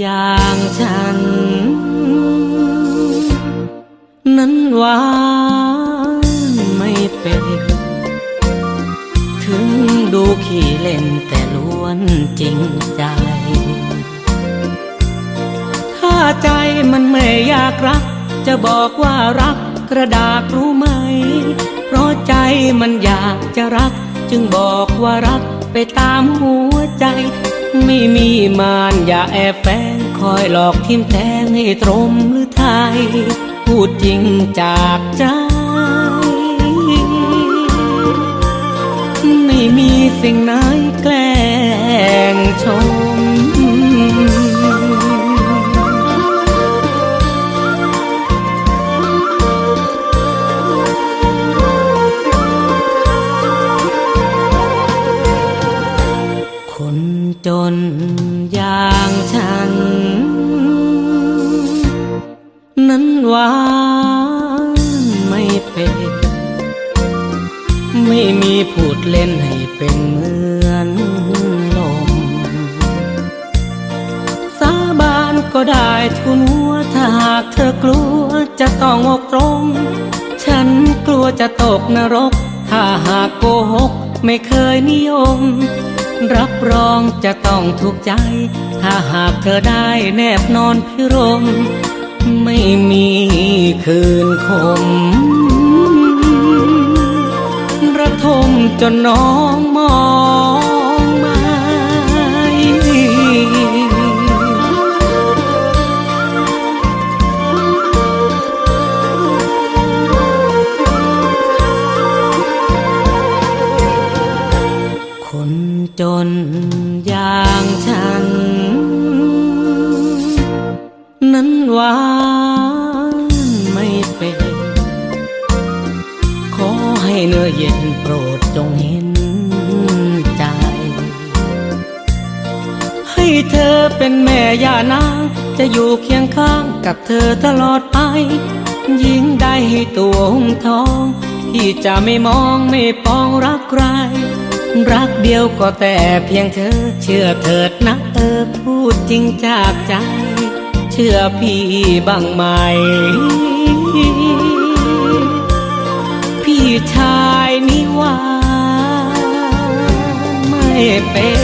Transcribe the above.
อย่างฉัน นั้นหวานไม่เป็น ถึงดูขี้เล่นแต่ล้วนจริงใจ ถ้าใจมันไม่อยากรัก จะบอกว่ารักกระดาษรู้ไหม เพราะใจมันอยากจะรัก จึงบอกว่ารักไปตามหัวใจ ไม่มีมารอย่าแอบแฝงคอยหลอกทิมแทงให้ตรมหรือไทย พูดจริงจากใจ ไม่มีสิ่งไหนแกล้ จนอย่างฉัน นั้นหวานไม่เป็น ไม่มีพูดเล่นให้เป็นเหมือนลม สาบานก็ได้ทุนหัวถ้าหากเธอกลัวจะต้องอกตรง ฉันกลัวจะตกนรก ถ้าหากโกหกไม่เคยนิยม รับรองจะต้องถูกใจ ถ้าหากเธอได้แนบนอนพิรม ไม่มีคืนคม ระทมจนน้องมอง คนจนอย่างฉัน นั้นหวานไม่เป็น ขอให้เนื้อเย็นโปรดจงเห็นใจ ให้เธอเป็นแม่ย่านาง จะอยู่เคียงข้างกับเธอตลอดไป ยิ่งได้ให้ตัวหุ้มทอง ที่จะไม่มองไม่ปองรักใคร รักเดียวก็แต่เพียงเธอ เชื่อเถิดนะเออพูดจริงจากใจ เชื่อพี่บ้างไหม พี่ชายนิวาไม่เป็น